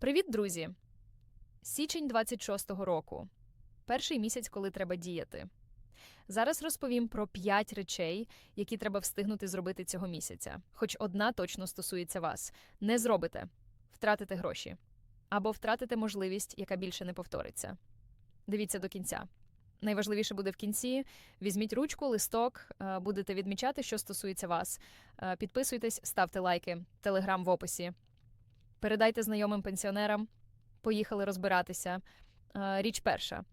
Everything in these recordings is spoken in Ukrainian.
Привіт, друзі! Січень 26-го року. Перший місяць, коли треба діяти. Зараз розповім про 5 речей, які треба встигнути зробити цього місяця. Хоч одна точно стосується вас. Не зробите втратите гроші або втратите можливість, яка більше не повториться. Дивіться до кінця. Найважливіше буде в кінці. Візьміть ручку, листок, е, будете відмічати, що стосується вас. Е, Підписуйтесь, ставте лайки, телеграм в описі. Передайте знайомим пенсіонерам. Поїхали розбиратися. Е, Річ перша: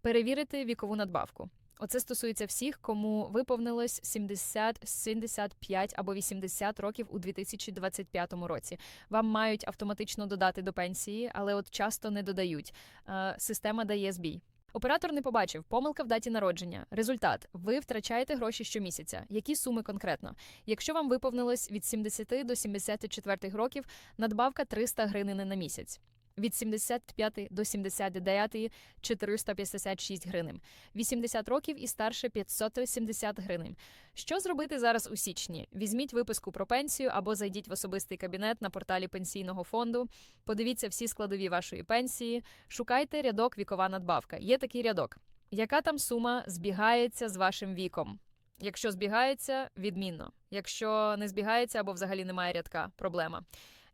перевірити вікову надбавку. Оце стосується всіх, кому виповнилось 70, 75 або 80 років у 2025 році. Вам мають автоматично додати до пенсії, але от часто не додають. Е, Система дає збій. Оператор не побачив помилка в даті народження. Результат: ви втрачаєте гроші щомісяця. Які суми конкретно? Якщо вам виповнилось від 70 до 74 років, надбавка 300 гривень на місяць. Від 75 до 79 – 456 гривень. 80 років і старше 570 гривень. Що зробити зараз у січні? Візьміть виписку про пенсію або зайдіть в особистий кабінет на порталі пенсійного фонду. Подивіться всі складові вашої пенсії. Шукайте рядок вікова надбавка. Є такий рядок. Яка там сума збігається з вашим віком? Якщо збігається, відмінно. Якщо не збігається або взагалі немає рядка, проблема.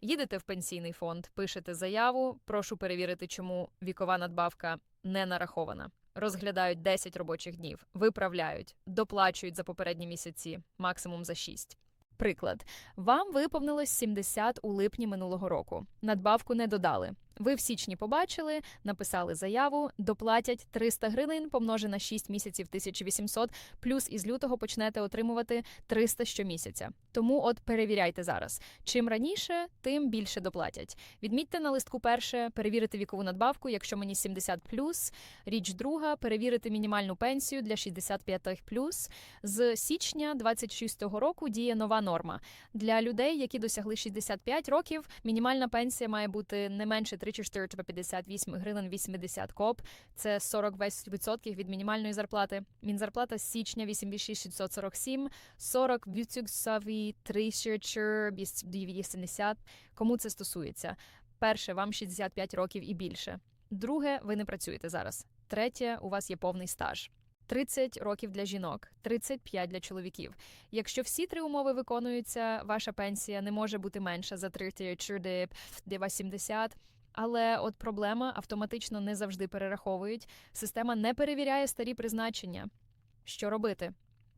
Їдете в пенсійний фонд, пишете заяву. Прошу перевірити, чому вікова надбавка не нарахована. Розглядають 10 робочих днів, виправляють, доплачують за попередні місяці, максимум за 6. Приклад: вам виповнилось 70 у липні минулого року. Надбавку не додали. Ви в січні побачили, написали заяву, доплатять 300 гривень, помноже на 6 місяців 1800, плюс із лютого почнете отримувати 300 щомісяця. Тому от перевіряйте зараз. Чим раніше, тим більше доплатять. Відмітьте на листку перше, перевірити вікову надбавку, якщо мені 70 Річ друга перевірити мінімальну пенсію для 65 З січня 26-го року діє нова норма. Для людей, які досягли 65 років, мінімальна пенсія має бути не менше 34 або 58 гривень 80 коп. Це 40% від мінімальної зарплати. Мінзарплата з січня 8647, 40 відсоткові 30 Кому це стосується? Перше, вам 65 років і більше. Друге, ви не працюєте зараз. Третє, у вас є повний стаж. 30 років для жінок, 35 для чоловіків. Якщо всі три умови виконуються, ваша пенсія не може бути менша за 34 80. Але от проблема автоматично не завжди перераховують. Система не перевіряє старі призначення. Що робити?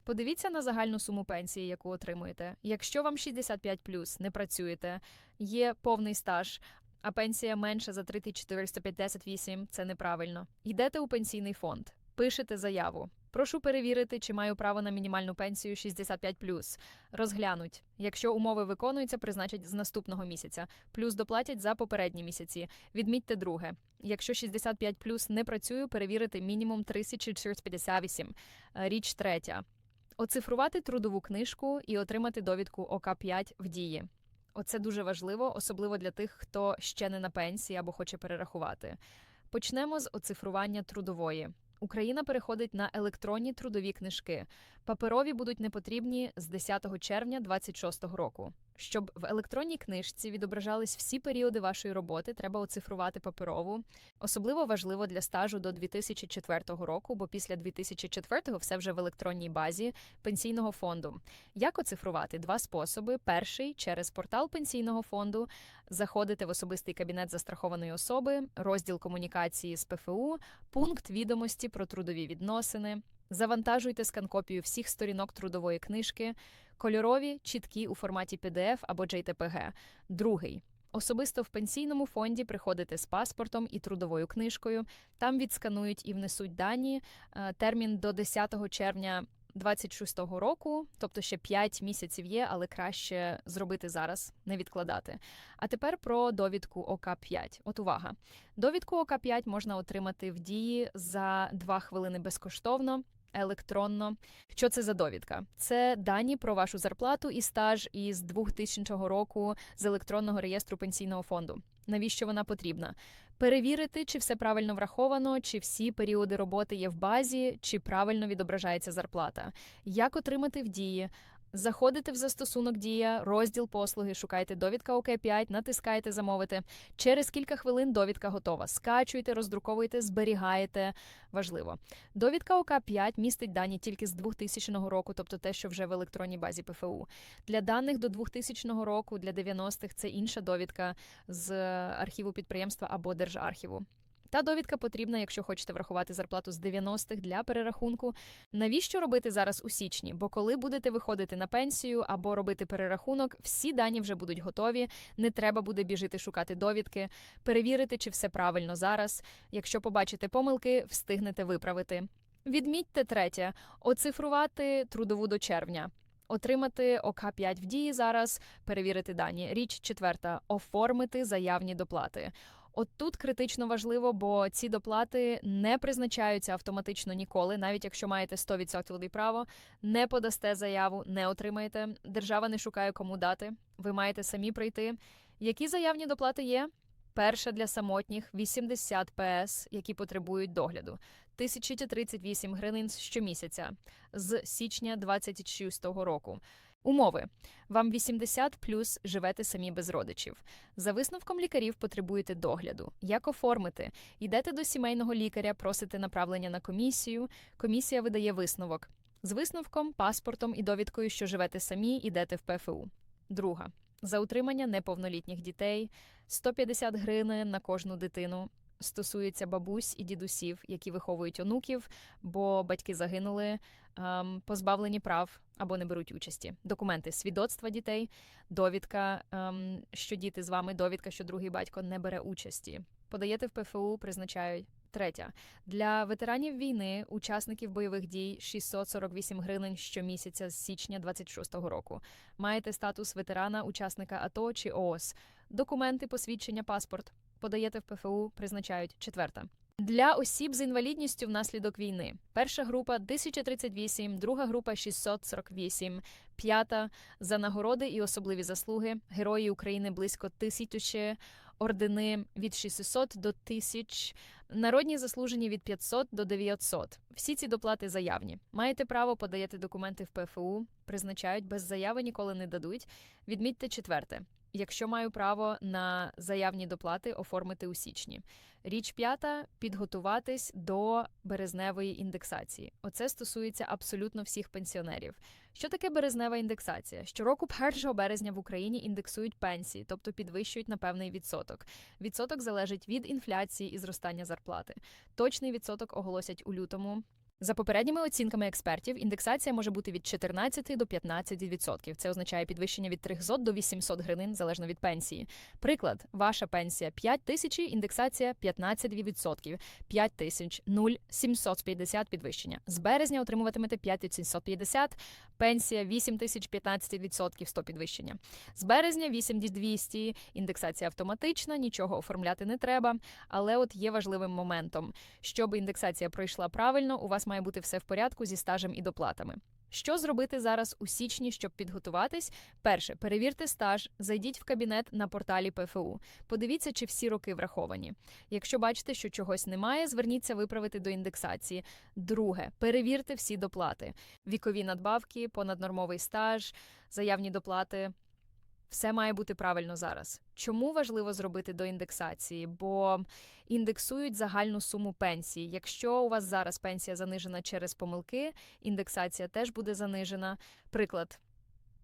Подивіться на загальну суму пенсії, яку отримуєте. Якщо вам 65 не працюєте, є повний стаж, а пенсія менша за 3458 – це неправильно. Йдете у пенсійний фонд, пишете заяву. Прошу перевірити, чи маю право на мінімальну пенсію 65+. Розглянуть. Якщо умови виконуються, призначать з наступного місяця. Плюс доплатять за попередні місяці. Відмітьте друге. Якщо 65+, не працюю, перевірити мінімум 3458. Річ третя. Оцифрувати трудову книжку і отримати довідку ОК-5 в дії. Оце дуже важливо, особливо для тих, хто ще не на пенсії або хоче перерахувати. Почнемо з оцифрування трудової. Україна переходить на електронні трудові книжки. Паперові будуть непотрібні з 10 червня 2026 року. Щоб в електронній книжці відображались всі періоди вашої роботи, треба оцифрувати паперову. Особливо важливо для стажу до 2004 року, бо після 2004 все вже в електронній базі пенсійного фонду. Як оцифрувати? Два способи: перший через портал пенсійного фонду, заходите в особистий кабінет застрахованої особи, розділ комунікації з ПФУ, пункт відомості про трудові відносини. Завантажуйте скан-копію всіх сторінок трудової книжки, кольорові, чіткі у форматі PDF або JTPG. Другий. Особисто в пенсійному фонді приходите з паспортом і трудовою книжкою. Там відсканують і внесуть дані. Е, термін до 10 червня 26-го року, тобто ще 5 місяців є, але краще зробити зараз, не відкладати. А тепер про довідку ОК-5. От увага. Довідку ОК-5 можна отримати в дії за 2 хвилини безкоштовно. Електронно, що це за довідка? Це дані про вашу зарплату і стаж із 2000 року з електронного реєстру пенсійного фонду. Навіщо вона потрібна? Перевірити, чи все правильно враховано, чи всі періоди роботи є в базі, чи правильно відображається зарплата. Як отримати в дії? Заходите в застосунок Дія, розділ послуги, шукайте довідка ОК5, натискаєте замовити. Через кілька хвилин довідка готова. Скачуєте, роздруковуєте, зберігаєте. Важливо. Довідка ОК5 містить дані тільки з 2000 року, тобто те, що вже в електронній базі ПФУ. Для даних до 2000 року, для 90-х це інша довідка з архіву підприємства або держархіву. Та довідка потрібна, якщо хочете врахувати зарплату з 90-х для перерахунку. Навіщо робити зараз у січні? Бо коли будете виходити на пенсію або робити перерахунок, всі дані вже будуть готові. Не треба буде біжити шукати довідки, перевірити, чи все правильно зараз. Якщо побачите помилки, встигнете виправити. Відмітьте третє: оцифрувати трудову до червня. Отримати ОК5 в дії зараз, перевірити дані. Річ четверта оформити заявні доплати. От тут критично важливо, бо ці доплати не призначаються автоматично ніколи, навіть якщо маєте 100% право, не подасте заяву, не отримаєте. Держава не шукає кому дати. Ви маєте самі прийти. Які заявні доплати є? Перша для самотніх 80 ПС, які потребують догляду, 1038 гривень щомісяця з січня 26 року. Умови вам 80 плюс живете самі без родичів. За висновком лікарів потребуєте догляду. Як оформити? Йдете до сімейного лікаря, просите направлення на комісію. Комісія видає висновок. З висновком, паспортом і довідкою, що живете самі, йдете в ПФУ. Друга за утримання неповнолітніх дітей 150 гривень на кожну дитину. Стосується бабусь і дідусів, які виховують онуків, бо батьки загинули, ем, позбавлені прав або не беруть участі. Документи свідоцтва дітей, довідка, ем, що діти з вами, довідка, що другий батько не бере участі. Подаєте в ПФУ, призначають. Третя для ветеранів війни, учасників бойових дій 648 гривень щомісяця з січня 26-го року. Маєте статус ветерана, учасника АТО чи ООС. Документи, посвідчення, паспорт. Подаєте в ПФУ, призначають четверта. Для осіб з інвалідністю внаслідок війни перша група 1038, друга група 648, п'ята за нагороди і особливі заслуги. Герої України близько тисячі, ордени від 600 до 1000, народні заслужені від 500 до 900. Всі ці доплати заявні. Маєте право подаєте документи в ПФУ, призначають без заяви ніколи не дадуть. Відмітьте четверте. Якщо маю право на заявні доплати оформити у січні. Річ п'ята підготуватись до березневої індексації. Оце стосується абсолютно всіх пенсіонерів. Що таке березнева індексація? Щороку 1 березня в Україні індексують пенсії, тобто підвищують на певний відсоток. Відсоток залежить від інфляції і зростання зарплати. Точний відсоток оголосять у лютому. За попередніми оцінками експертів, індексація може бути від 14 до 15%. Це означає підвищення від 300 до 800 гривень залежно від пенсії. Приклад, ваша пенсія 5 тисяч, індексація 15%. 5 тисяч 0 750 підвищення. З березня отримуватимете 5750, пенсія 8 тисяч 15% 100 підвищення. З березня 8200, індексація автоматична, нічого оформляти не треба. Але от є важливим моментом, щоб індексація пройшла правильно, у вас має бути все в порядку зі стажем і доплатами. Що зробити зараз у січні, щоб підготуватись? Перше, перевірте стаж, зайдіть в кабінет на порталі ПФУ. Подивіться, чи всі роки враховані. Якщо бачите, що чогось немає, зверніться виправити до індексації. Друге, перевірте всі доплати: вікові надбавки, понаднормовий стаж, заявні доплати. Все має бути правильно зараз. Чому важливо зробити до індексації? Бо індексують загальну суму пенсії. Якщо у вас зараз пенсія занижена через помилки, індексація теж буде занижена. Приклад.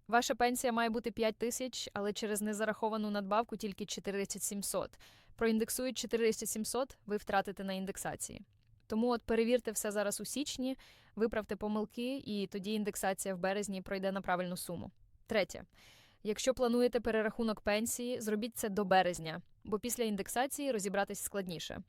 Ваша пенсія має бути 5 тисяч, але через незараховану надбавку тільки 4700. Проіндексують 4700, ви втратите на індексації. Тому от перевірте все зараз у січні, виправте помилки, і тоді індексація в березні пройде на правильну суму. Третє. Якщо плануєте перерахунок пенсії, зробіть це до березня, бо після індексації розібратись складніше.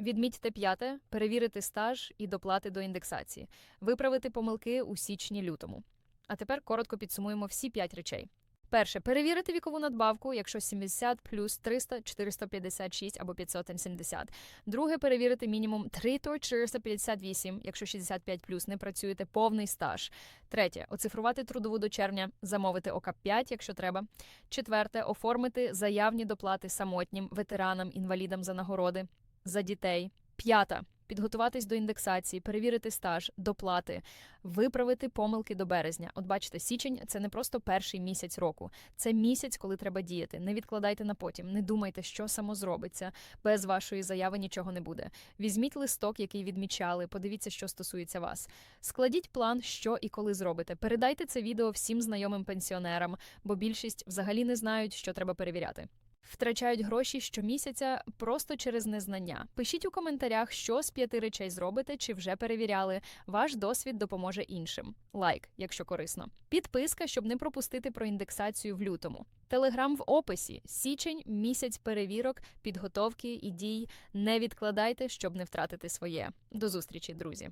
Відмітьте п'яте, перевірити стаж і доплати до індексації, виправити помилки у січні-лютому. А тепер коротко підсумуємо всі п'ять речей. Перше, перевірити вікову надбавку, якщо 70 плюс 300, 456 або 570. Друге, перевірити мінімум 3 то 458, якщо 65 плюс не працюєте, повний стаж. Третє, оцифрувати трудову до червня, замовити ОК5, якщо треба. Четверте, оформити заявні доплати самотнім, ветеранам, інвалідам за нагороди, за дітей. П'ята. Підготуватись до індексації, перевірити стаж, доплати, виправити помилки до березня. От бачите, січень це не просто перший місяць року, це місяць, коли треба діяти. Не відкладайте на потім, не думайте, що само зробиться. Без вашої заяви нічого не буде. Візьміть листок, який відмічали, подивіться, що стосується вас. Складіть план, що і коли зробите. Передайте це відео всім знайомим пенсіонерам, бо більшість взагалі не знають, що треба перевіряти. Втрачають гроші щомісяця просто через незнання. Пишіть у коментарях, що з п'яти речей зробите чи вже перевіряли. Ваш досвід допоможе іншим. Лайк, якщо корисно. Підписка, щоб не пропустити про індексацію в лютому. Телеграм в описі. Січень, місяць перевірок, підготовки і дій. Не відкладайте, щоб не втратити своє. До зустрічі, друзі.